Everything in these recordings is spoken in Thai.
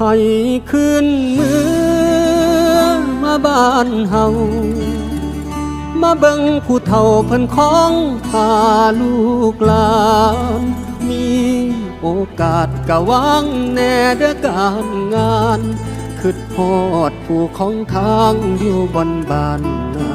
ให้คืนเมือมาบ้านเฮา มาเบิ่งผู้เฒ่าเพิ่นของพาลูกหลานมีโอกาสกะวางแน่เด้อการงานคิดฮอดผู้ของทางอยู่บนบ้านนา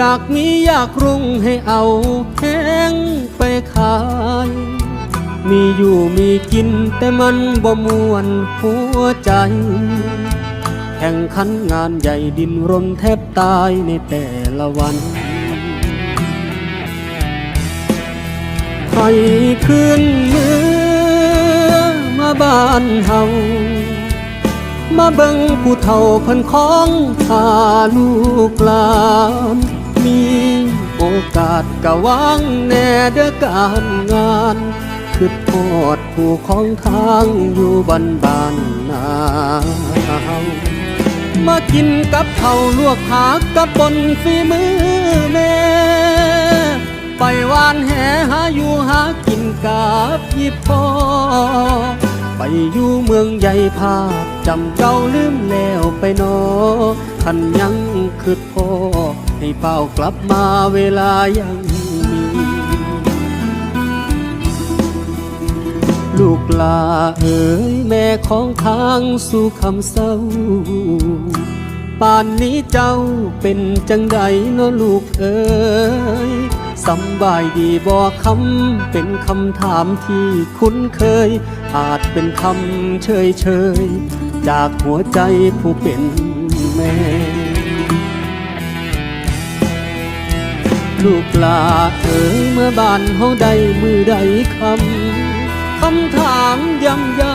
อยากมีอยากรุ่งให้เอาแห้งไปขาย มีอยู่มีกินแต่มันบ่มวนหัวใจ แข่งขันงานใหญ่ดินรนแทบตายในแต่ละวันให้คืนเมือมาบ้านเฮามาเบิ่งผู้เฒ่าเพิ่นของพาลูกหลาน มีโอกาสกะวางแน่เด้อการงานคือโทษผู้ของทางอยู่บ้านบ้านนามากินกับเขาลวกผักกับปนฝีมือแม่ไปวานแหหาอยู่หากินกับยิบพอไปอยู่เมืองใหญ่ภาพจำเก่าลืมแล้วไปนอขันยังคืดพ่อ ให้เป้ากลับมาเวลายังมี ลูกลาเอ๋ยแม่ของทางสู่คำเศร้า ป่านนี้เจ้าเป็นจังใดเนาะลูกเอ๋ยสำบายดีบ่คำเป็นคำถามที่คุ้นเคย อาจเป็นคำเฉยเฉยจากหัวใจผู้เป็นแม่ ลูกลาเอ๋ยเมื่อบ้านห้องใดมือใดคำคำถามย้